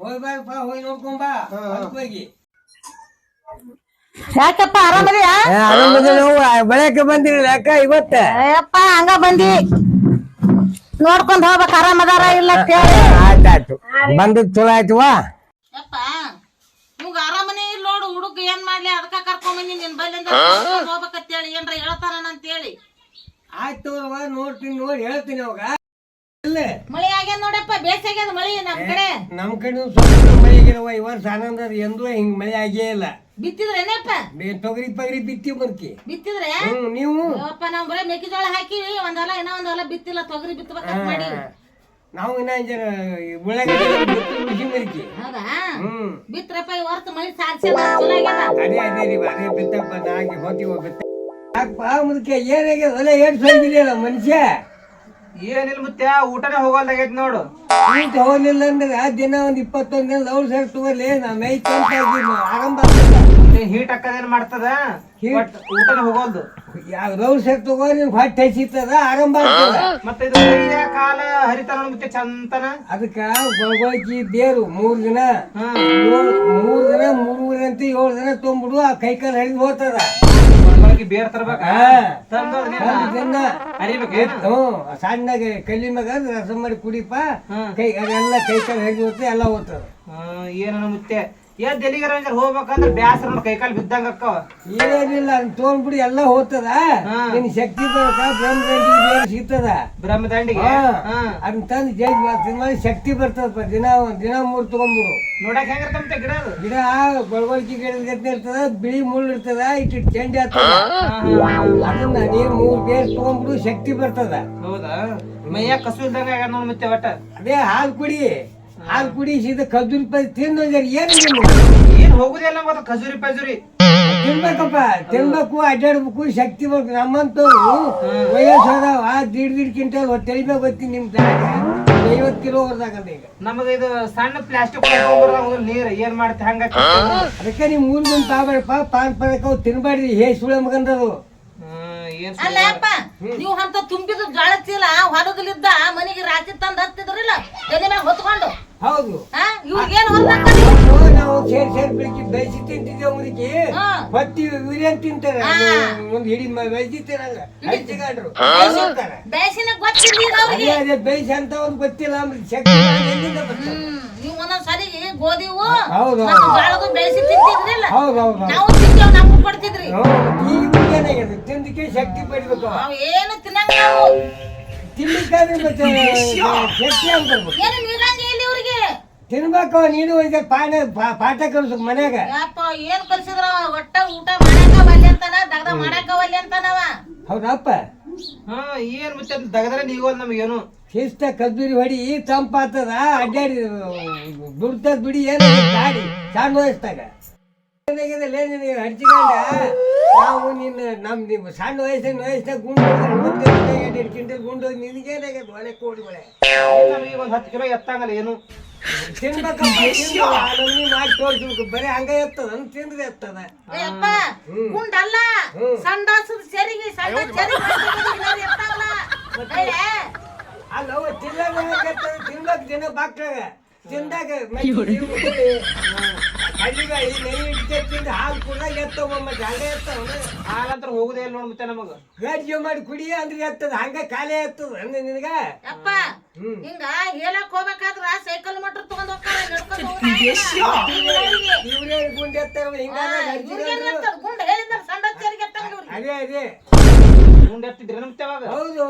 ಹೋಗಿ ಬಾರಪ್ಪ ಹೋಗಿ ನೋಡ್ಕೊಂಬ ಹೋಗಿ. ಯಾಕಪ್ಪ ಆರಾಮದಿಯಾ? ಬೆಳಗ್ಗೆ ಅಕ್ಕ ಇವತ್ತ. ಅಯ್ಯಪ್ಪ ಹಂಗ ಬಂದಿ. ನೋಡ್ಕೊಂಡ್ ಹೋಗ್ಬೇಕು ಆರಾಮದಾರ ಇಲ್ಲ ಅಂತ ಹೇಳಿ. ಆಯ್ತಾಯ್ತು. ಬಂದದ್ ಚಲೋ ಆಯ್ತುವಾ ಯಪ್ಪ ಇವಾಗ ಆರಾಮನೇ ಇಲ್ಲ ನೋಡು ಹುಡುಗ ಏನ್ ಮಾಡ್ಲಿ ಅದಕ್ಕ ಕರ್ಕೊಂಡ್ ಬಂದಿ ನಿನ್ ಬಲ್ಲಿಂದ ಹೋಗ್ಬೇಕಂತೇಳಿ ಏನ್ರ ಹೇಳ್ತಾನ ಅಂತೇಳಿ ಆಯ್ತು ಅವ್ವ, ನೋಡ್ತೀನಿ ನೋಡಿ ಹೇಳ್ತೀನಿ ಅವಾಗ. ಮಳಿ ಆಗ್ಯಾದ ನೋಡಪ್ಪ ಬೇಸಾಗ್ಯದ ಮಳಿ ನಮ್ ಕಡೆ. ನಮ್ ಕಡೆ ಸ್ವಲ್ಪ ಮಳೆ ಆಗಿರವ ಈ ವರ್ಷ ಆನಂದ ಎಂದೂ ಹಿಂಗ್ ಮಳೆ ಆಗೇ ಇಲ್ಲ. ಬಿತ್ತಿದ್ರೇನಪ್ಪ ಬೇ- ತೊಗರಿ ಪಗರಿ ಬಿತ್ತಿ ಬರ್ಕಿ ಬಿತ್ತಿದ್ರೆ? ಹ್ಮ್ ನೀವು? ಅಪ್ಪ ನಾವ್ ಬರೇ ಮೆಕ್ಕೆಜೋಳ ಹಾಕಿವಿ ಒಂದ್ ಹೊಲ ಇನ್ನೂ ಒಂದ್ ಹೊಲ ಬಿತ್ತಿಲ್ಲ ತೊಗರಿ ಬಿತ್ತಬೇಕಂತ ಮಾಡಿ. ನಾವು ಇನ್ನ ಜರ ಉಳ್ಳಾಗಡ್ಡಿ ಬಿತ್ತಿ ಮರಿಕಿ ಹೌದಾ? ಹ್ಮ್. ಬಿತ್ರಪ್ಪ ಈ ವರ್ಷ ಮಳಿ ಸಾರ್ಸಿ ಚಲೋ ಆಗ್ಯಾದ ಅದೇ ಅದೇ ರೀ ಅದೇ ಬಿತ್ತಪ್ಪ ನಾಗಿ ಹೋಗ್ತೀವ ಬಿತ್ತ ಯಾಕಪ್ಪ ಮುದಕ್ಕೆ ಏನಾಗ್ಯದ ಹೊಲ ಏಟ್ ಸಂಗಿದೆಯಲ್ಲ ಮನುಷ್ಯ? ಏನಿಲ್ಲ ಮತ್ತೆ ಊಟನೇ ಹೋಗಲ್ದಾಗೈತಿ ನೋಡು. ಊಟ ಹೋಗಲಿಲ್ಲ ಅಂದ್ರೆ ದಿನ ಒಂದ್ ಇಪ್ಪತ್ತೊಂದ್ ದಿನ ಲೌಡ್ ಸರ್ ತಗೋಲಿ ನಾ ಮೈ ಕೆಂಪ ಆರಂಭ ಹೀಟ್ ಹಾಕದೇನ್ ಮಾಡ್ತದ? ಬಟ್ ಊಟನೇ ಹೋಗೋದು ಯಾವ ಲೌಡ್ ಸರ್ ತಗೋ ನಿನ್ ಹೊಟ್ಟೆ ಹಸಿತದ ಆರಂಭ ಆಗ್ತದ ಮತ್ತೆ ಇದು ಕೈಯ ಕಾಲ ಹರಿತಾನ ಮತ್ತೆ ಚಂತನ. ಅದಕ್ಕ ಗೊಳಗೊಳಕಿ ದೇರು ಮೂರ್ ದಿನ. ಮೂರ್ ಮೂರ್ ದಿನ ಮೂರ್ ಅಂತ ಏಳು ದಿನ ತುಂಬಿಡು ಆ ಕೈ ಕಾಲು ಹರಿದು ಹೋಗ್ತದ ಒಳಗೆ ಬೇರ್ ತರ್ಬೇಕ? ಸಣ್ಣಗೆ ಕಲ್ಲಿ ಮಗ ರಸ ಮಾಡಿ ಕುಡಿಪ ಕೈ ಅದೆಲ್ಲ ಕೈ ಕಾಲು ಹೇಗೆ ಎಲ್ಲ ಹೋಗ್ತದೆ. ಏನನ ಮುತ್ತೆ ಒಂದ್ ಜರ ಹೋಗ್ಬೇಕಂದ್ರ ಬ್ಯಾಸರ ನೋಡಿ ಕೈಕಾಲ್ ಬಿದ್ದಂಗ ಅಕ್ಕವ. ಏನಿಲ್ಲ ತೊಗೊಂಡ್ಬಿಡಿ ಎಲ್ಲ ಹೋಗ್ತದ. ನಿನ್ ಶಕ್ತಿ ಬರಕ ಬ್ರಹ್ಮದಂಡಿಗೆ ಬೇರೆ ಸಿಗ್ತದ? ಬ್ರಹ್ಮದಂಡಿಗೆ? ಅದನ್ನ ತಂದು ಜೈ ತಿನ್ಮಾಡಿ ಶಕ್ತಿ ಬರ್ತದಪ್ಪ ದಿನ ದಿನ ಮೂರ್ ತಗೊಂಡ್ಬಿಡು ನೋಡಕ್ ಹಂಗಂತ ಗಿಡ ಅದು? ಗಿಡ ಗೊಳಗೊಳಕಿ ಗಿಡದ ಗತಿ ಇರ್ತದ ಬಿಳಿ ಮುಳ್ಳು ಇರ್ತದ ಇಟ್ಟು ಚೆಂಡಿ ಆಗ್ತದ ಅದನ್ನ ನೀರ್ ಮೂರ್ ಬೇರ್ ತಗೊಂಡ್ಬಿಡು ಶಕ್ತಿ ಬರ್ತದ. ಹೌದಾ? ಮೈಯ ಕಸು ಇಲ್ದಂಗ ಮತ್ತೆ ಒಟ್ಟ. ಅದೇ ಹಾಲು ಕುಡಿ. ಹಾಲು ಕುಡಿಸಿದ ಖಜೂರಿ ಕದ್ದೂರಿ ಪೈ ತಿಂದು ಏನು ಏನ್ ಹೋಗುದಿಲ್ಲ ಮತ್ತೆ ಖಜೂರಿ ಪಜೂರಿ. ತಿನ್ಬೇಕಪ್ಪ ತಿನ್ಬೇಕು ಅಡ್ಡಾಡ್ಬೇಕು ಶಕ್ತಿ ಬರ್ಬೇಕು ನಮ್ಮಂತವ್ರು ವಯಸ್ಸು ಆ ದೀಡ್ ದೀಡ್ ಕ್ವಿಂಟಲ್ ತೆಳಿಬೇಕು ನಿಮ್ಮ ನಿಮ್ ಐವತ್ತು ಕಿಲೋ ಹೊರದಾಗಲ್ಲ ಈಗ. ನಮಗ ಇದು ಸಣ್ಣ ಪ್ಲಾಸ್ಟಿಕ್ ನೀರ್ ಏನ್ ಮಾಡ್ತಿ ಹಂಗ ಅದಕ್ಕೆ ನಿಮ್ ಮೂರು ಮಂದಿ ತಾಬೇಡಪ್ಪ ಪಾನ್ ಪದಕ ಅವು ತಿನ್ಬಾಡ್ರಿ ಹೇ ಸುಳೆ ಮಗಂದದು. ಅಲ್ಲಪ್ಪ ಅಲ್ಲ ನೀವು ಅಂತ ತುಂಬಿದ ಗಾಳ ಚೀಲ ಹೊಲದಲ್ಲಿದ್ದ ಮನೆಗೆ ರಾತ್ರಿ ತಂದು ಹತ್ತಿದ್ರಲ್ಲ ಎದೆ ಮ್ಯಾಗ ಹೊತ್ಕೊಂಡು. ಹೌದು. ಹಾ ಇವ್ರಿಗೇನ್ ನಾವು? ಸೇರಿ ಸೇರಿ ಬೆಳಿಗ್ಗೆ ಬೇಯಿಸಿ ತಿಂತಿದ್ದೇವೆ ಮುದುಕಿ. ಹಾ. ಹೊತ್ತಿ ವಿರಿಯನ್ ತಿಂತಾರೆ? ಒಂದು ಹಿಡಿ ಗೊತ್ತಿಲ್ಲ ಈಗ ಅವ್ರಿಗೆ ಅದೇ ಬೇಯಿಸಿ ಅಂತ ಒಂದು ಗೊತ್ತಿಲ್ಲ ಅಂದ್ರೆ ಶಕ್ತಿ ಎಲ್ಲಿಂದ ಬರ್ತದೆ? ಹ್ಮ್ ನೀವು ಒಂದೊಂದು ಸರಿಗೆ ಗೋಧಿವು ಹೌದು, ಹೌದು. ಜೋಳದು ಬೆಳೆಸಿ ತಿಂತಿದ್ರಿಲ್ಲ? ಹೌದು ನಾವು ತಿಂತೇವ್ ನಮ್ಗೂ ಕೊಡ್ತಿದ್ರಿ. ಈಗ ಏನಾಗಿದೆ ತಿಂದಕ್ಕೆ ಶಕ್ತಿ ಪಡಿಬೇಕು. ನಾವ್ ಏನು ತಿನ್ನಂಗ ನಾವು. ತಿನ್ಲಿಕ್ಕಾದ್ರೆ ಮತ್ತೆ ಶಕ್ತಿ ಅಂತ ಬರ್ಬೇಕು. ಏನು ನೀರಂಗ ಇಲ್ಲಿ ಇವ್ರಿಗೆ ತಿನ್ಬೇಕು ನೀನು ಈಗ ಪಾಠ ಪಾ- ಪಾಠ ಕಲಿಸ್ಬೇಕು ಮನ್ಯಾಗ. ಯಪ್ಪ ಏನ್ ಕಲ್ಸಿದ್ರ? ಒಟ್ಟ ಊಟ ಮಾಡಾಕ ಒಲ್ಲೆ ಅಂತಾನ ದಗದ ಮಾಡಾಕ ಒಲ್ಲೆ ಅಂತಾನವ. ಹೌದಪ್ಪ. ಹಾ ಏನ್ ಮತ್ತೆ ದಗದ್ರೆ ನೀವು ನಮಗೇನು? ಶಿಷ್ಟ ಕದ್ದೂರಿ ಹೊಡಿ ತಂಪಾತದ ಅಡ್ಡಾಡಿ ದುಡ್ತದ್ ಬಿಡಿ ಏನು ಗಾಡಿ ಸಣ್ಣ ವಯಸ್ಸಾಗ ಏನಾಗಿದೆ ಲೇ ನಿನಗೆ ಹಡ್ಚಿಕೊಂಡ? ನಾವು ನಿನ್ನ ನಮ್ ನಿಮ್ಮ ಸಣ್ಣ ವಯಸ್ಸಿನ ವಯಸ್ಸಿನಾಗ ಗುಂಡು ಎರಡು ಕ್ವಿಂಟಲ್ ಗುಂಡು ನಿನಗೇನಾಗೈತೆ ಒಳ್ಳೆ ಕೋಡಿ ಒಳ್ಳೆ ನಮಗೆ ಒಂದ್ ಹತ್ತು ಕಿಲೋ ಎತ್ತಂಗಲ್ಲ ಏನು? ಬರೀ ಹಂಗ ಎತ್ತದ ಅಂತ ತಿಂದ್ರೆ ಎತ್ತದ ಅಯ್ಯಪ್ಪ ಗುಂಡಲ್ಲ? ಸಂಡಾಸದ ಸೆರಿಗೆ ಸಣ್ಣ ಸೆರಿಗೆ ಅಲ್ಲ ಅವ ತಿನ್ನಲಾಗ ತಿನ್ಬೇಕು ದಿನ ಬಾಕ್ಲಾಗ ತಿಂದಾಗ ಹಳ್ಳಿಗಾಳಿ ನೆನೆ ಇಟ್ಕೆ ತಿಂದು ಹಾಲು ಕೂಡ ಎತ್ತವ ಮತ್ತೆ ಹಂಗ ಎತ್ತವ ಹಾಲಂತ್ರ ಹೋಗುದೇ ಇಲ್ಲ ನೋಡ್ಬಿಟ್ಟೆ ಮತ್ತೆ ನಮಗ. ಗಡ್ಜೆ ಮಾಡಿ ಕುಡಿ ಅಂದ್ರೆ ಎತ್ತದ ಹಂಗ ಖಾಲಿ ಎತ್ತದ. ಅಂದ್ರೆ ನಿನಗ? ಅಪ್ಪ ಹಿಂಗ ಹೇಳಕ್ ಹೋಗ್ಬೇಕಾದ್ರ ಸೈಕಲ್ ಮೋಟರ್ ತಗೊಂಡ್ ಹೋಗ್ತಾರೆ ನಡ್ಕೊಂಡ್ ಹೋಗ್ತಾರ. ಇವ್ರೇ ಗುಂಡ್ ಹಿಂಗಾಗ ಹಡ್ಚಿಕೊಂಡ್ರು. ಗುಂಡ ಹೇಳಿದ್ರ ಸಣ್ಣ ಅದೇ ಅದೇ. ಗುಂಡ್ ಎತ್ತಿದ್ರೆ ಮತ್ತೆ ಅವಾಗ ಹೌದು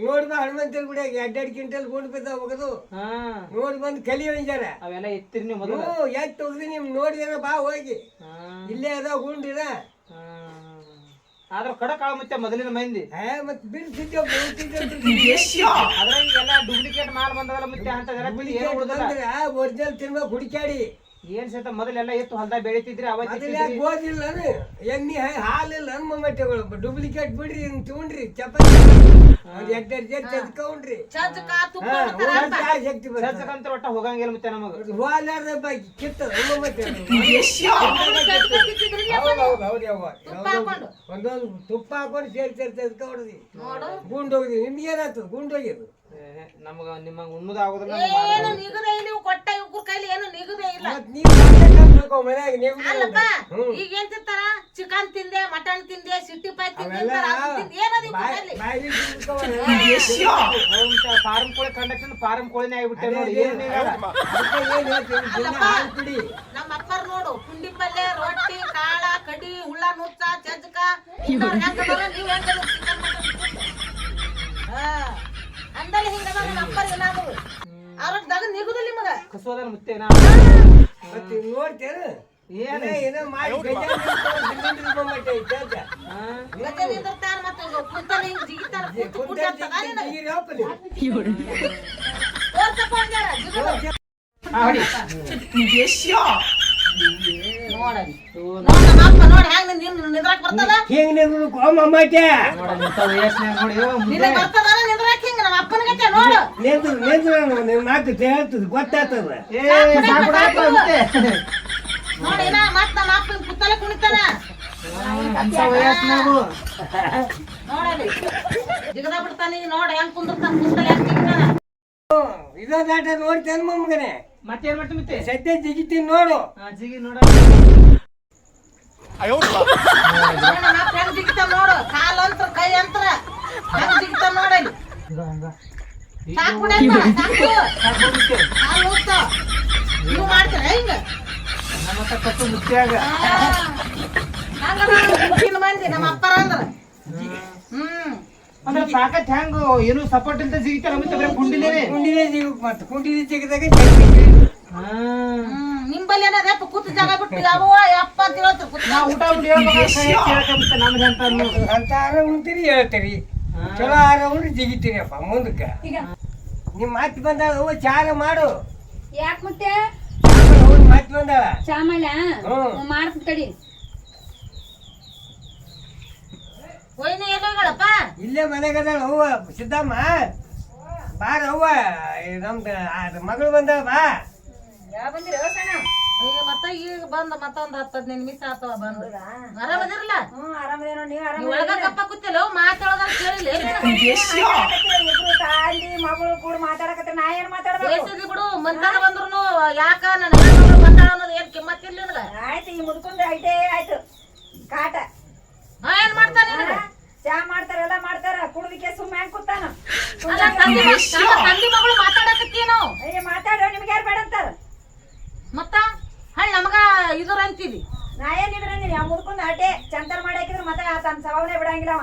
ನೋಡ್ಬಾ ಹನುಮಂತನ ಗುಡಿ ಎರಡೆರಡು ಕ್ವಿಂಟಲ್ ಗುಂಡ್ ಬಿದ್ದ ಹೋಗೋದು ಹಾ. ನೋಡಿ ಬಂದು ಕಲಿ ಜರ ಅವೆಲ್ಲ ಎತ್ತಿರಿ ನೀವು ಮೊದಲು. ಹ್ಞೂ ಎತ್ತು ಹೋಗ್ರಿ ನಿಮ್ ನೋಡಿದ್ರೆ ಬಾ ಹೋಗಿ. ಹಾ. ಇಲ್ಲೇ ಅದ ಗುಂಡಿದ. ಆದ್ರ ಕಡ ಕಾಳ ಮತ್ತೆ ಮೊದಲಿನ ಮಂದಿ. ಏ ಮತ್ ಬಿಡ್ತಿದ್ದೇವ್ ಅದ್ರಾಗ ಎಲ್ಲ ಡೂಪ್ಲಿಕೇಟ್ ಮಾಲ್ ಬಂದದಲ್ಲ ಮತ್ತೆ ಅಂತ ಬಂದ್ರೆ ಒರಿಜಿನಲ್ ತಿನ್ಬೇಕು ಹುಡುಕ್ಯಾಡಿ. ಏನ್ ಸಹಿತ ಮೊದಲೆಲ್ಲ ಇತ್ತು ಹೊಲ್ದಾಗ ಬೆಳಿತಿದ್ರಿ ಅವಾಗ ಇಲ್ಲ ಎಣ್ಣೆ ಹಾ- ಹಾಲಿಲ್ಲ ನನ್ ಮೊಮ್ಮಟ್ಟೆಗಳು. ಡೂಪ್ಲಿಕೇಟ್ ಬಿಡ್ರಿ ಇನ್ ತಗೊಂಡ್ರಿ ಚಪಾತಿ ಒಂದ್ ಎರಡೆರಡು ಜನ ಚದ್ಕೊಂಡ್ರಿ. ಒಟ್ಟ ಹೋಗಂಗಿಲ್ಲ ಮತ್ತೆ ನಮಗ. ಹೋಲಾರ್ದ ಬಾ ಕಿತ್ತದ ತುಪ್ಪ ಹಾಕೊಂಡು. ಒಂದೊಂದು ತುಪ್ಪ ಹಾಕೊಂಡು ಸೇರಿ ಸೇರಿ ತೆಗೆದ್ಕೊಂಡ್ರಿ ನೋಡು. ಗುಂಡ್ ಹೋಗಿದ್ವಿ. ನಿಮ್ಗೆ ಏನಾಯ್ತು ಗುಂಡ್ ಹೋಗಿದ್ದು? ನಮಗ ನಿಮ್ಮ ಉಣ್ಣುದ ಆಗೋದಿಲ್ಲ ಏನು ನಿಗದೆ ಇಲ್ಲ ಇವು ಕೊಟ್ಟ ಇವ್ರ ಕೈಲಿ ಏನು ನಿಗದೆ ಇಲ್ಲ. ನೀವ್ ನೀವು ಅಲ್ಲಪ್ಪ ಈಗ ಏನ್ ತಿಂತಾರ? ಚಿಕನ್ ತಿಂದೆ ಮಟನ್ ತಿಂದೆ ಸಿಟ್ಟಿ ಪೈ ತಿಂದೆ ಏನದು. ಫಾರಂ ಕೋಳಿ ಕಂಡಕ್ಟರ್ ಫಾರಂ ಕೋಳಿನೇ ಆಗ್ಬಿಟ್ಟೆ ನೋಡಿ. ನಮ್ಮ ಅಪ್ಪರ್ ನೋಡು ಪುಂಡಿ ಪಲ್ಯ ರೊಟ್ಟಿ ಕಾಳ ಕಡಿ ಹುಳ ನುಚ್ಚ ಚಜ್ಜಕ ನೀವು ಹೆಂಗ್ ನೀವ್ ಚಿಕನ್ ಮಟನ್ ಹಾ. ಅಂದಲ್ಲಿ ಹಿಂಗ ನಮ್ಮ ಅಪ್ಪರ್ ನಿಗುದಿಲ್ಲ ನಿಮಗ. ಮುತ್ತೆ ನಾ. ಮತ್ತೆ ನೋಡ್ತೇನು? ಏನೇ? ಮಾಡಿ ನಿಂದಿರ್ತಾರ ಮತ್ತೆ ಕುಂತಾರ ಹಿಂಗ ಜಿಗಿತಾರ ಅಂದ್ಯಾರ, ಹೆಂಗ್ ನಿನ್ ನಿಂದ್ರಾಕ್ ಬರ್ತದ? ಹಿಂಗ್ ನಿಂದ್ರು ಕೋಮ ಮಾಟೆ ನೋಡಿ ಬರ್ತದ ವಯಸ್ಸಿನಾಗ ನೋಡಿ ಇವ ಮುಂದೆ ನಿನಗ್ ಬರ್ತದ ನಿಂದ್ರಾಕ್ ಹಿಂಗ ನಮ್ಮ ಅಪ್ಪನ ಗತೆ ನೋಡು. ನಿಂತು ನಿಂತು ನಿಮ್ ಮಾತು ಹೇಳ್ತದ ಗೊತ್ತಾಗ್ತದ. ಏ ನೋಡಿ ನಾ ಮತ್ತೆ ನಮ್ಮ ಅಪ್ಪನ ಕುತ್ತಲೆ ಕುಣಿತಾನ. ವಯಸ್ಸು ಜಿಗದ ಬಿಡ್ತಾನ ಈಗ ನೋಡ ಹೆಂಗ್ ಕುಂದಿರ್ತಾನ ಕುತ್ತಲೆ ಹೆಂಗ್ ಜಿಗಿತಾನ ನೋಡ್ತೇನೆ ಮಮ್ಮಗನೆ ಮತ್ತೇನ್ ಮಾಡ್ತಿ ಮುತ್ತೆ? ಸದ್ಯ ಜಿಗಿತೀನಿ ನೋಡು. ಆ, ಜಿಗಿ ನೋಡ. ಅಪ್ಪ ಹೆಂಗ್ ಜಿಗಿತಾನ ನೋಡು. ಕಾಲ್ ಅಂತ್ರ ಕೈ ಅಂತ್ರ ಹೆಂಗ್ ಜಿಗಿತಾನ ನೀವು ಹಿಂಗ. ನಮ್ಮ ಅಪ್ಪರ ಅಂದ್ರ. ಹ್ಮ್. ಅಂದ್ರೆ ಸಾಕತ್ ಹೆಂಗ ಏನು ಸಪೋರ್ಟ್ ಅಂತ ಜಿಗಿತಾರ ಮುತ್ತೆ ಬರೀ ಕುಂಡಿಲೇನೆ ಕುಂಡಿನೇ ಜಿಗಕ್ ಮತ್ತೆ ಕುಂಡಿನೇ ನಿಂಬಲ್ಲಿ ಏನದಪ್ಪ ಕೂತು ಜಾಗ ಬಿಟ್ಟು ಯಾವ ಯಪ್ಪ ಅಂತ ಹೇಳ್ತಾರೆ ಊಟ ಹೇಳ್ಬೇಕಂತ ನಮ್ಗೆ ಅಂತ ಹೇಳ್ತೀರಿ. ಚಲೋ ಆರ ಉಂಡ್ರಿ ಮುಂದಕ್ಕೆ. ಮುಂದಕ್ಕ ನಿಮ್ ಮತ್ ಬಂದಾಳ ಅವ್ವ ಚಾರ ಮಾಡು. ಯಾಕೆ ಮತ್ತೆ? ಮತ್ ಮಾತು ಬಂದಾಳ. ಚಾಮಲ ಹ್ಮ್. ಮಾಡ್ತೀನಿ ತಡಿ. ಹೋಯ್ನ ಎಲ್ಲೋಗಳಪ್ಪ ಇಲ್ಲೇ ಮನೆಗದಾಳ ಅವ್ವ ಸಿದ್ದಮ್ಮ ಬಾರ ಅವ್ವ ನಮ್ದು ಆ ಮಗಳು ಬಂದಾಳ ಬಾ. ಯಾವ ಬಂದಿರ ಸಣ್ಣ? ಈಗ ಮತ್ತ ಈಗ ಬಂದ ಮತ್ತೊಂದ್ ಹತ್ತು ಹದಿನೈದು ನಿಮಿಷ ಆತವ ಬಂದು. ಆರಾಮದಿರಲ್ಲ ಹ್ಮ್ ಆರಾಮದೇನೋ ನೀವ್ ಆರಾಮ ಒಳಗ ಕಪ್ಪ ಕೂತಿಲ್ಲ ಮಾತಾಡೋದ ಕೇಳಿಲ್ಲ. ಇಬ್ರು ತಾಯಿ ಮಗಳು ಕೂಡ ಮಾತಾಡಕತ್ತ ನಾ ಏನ್ ಮಾತಾಡ್ಬೇಕು? ಬಿಡು ಮಂತಾನ ಬಂದ್ರು ಯಾಕ ನನ್ನ ಮಾತಾಡ ಅನ್ನೋದು ಏನ್ ಕಿಮ್ಮತ್ತಿಲ್ಲ ನಿನಗ? ಆಯ್ತು ಈ ಮುದ್ಕೊಂಡ್ ಐಟೇ ಆಯ್ತು. ಕಾಟ. ಹಾ ಏನ್ ಮಾಡ್ತಾನ ಚಾ ಮಾಡ್ತಾರ ಎಲ್ಲ ಮಾಡ್ತಾರ. ಕುಡ್ದಿಕ್ಕೆ ಸುಮ್ಮನೆ ಕೂತಾನ? ತಂದಿ ಮಗಳು ಮಾತಾಡಕತ್ತೀವಿ ನಾವು ಅಯ್ಯ ಮಾತಾಡ್ರ ನಿಮ್ಗೆ ಯಾರು ಬೇಡ ಅಂತಾರ ಮತ್ತ ಹಳ್ ನಮಗ ಇದ್ರ ಅಂತೀವಿ. ನಾ ಏನಿದ್ರ ಅಂದಿನಿ? ಆ ಮುದ್ಕೊಂಡ್ ಆಟೆ ಚಂತರ್ ಮಾಡಿ ಮತ್ತೆ ಆ ತನ್ನ ಸವಾವನೆ ಬಿಡಂಗಿಲ್ಲ ಅವ.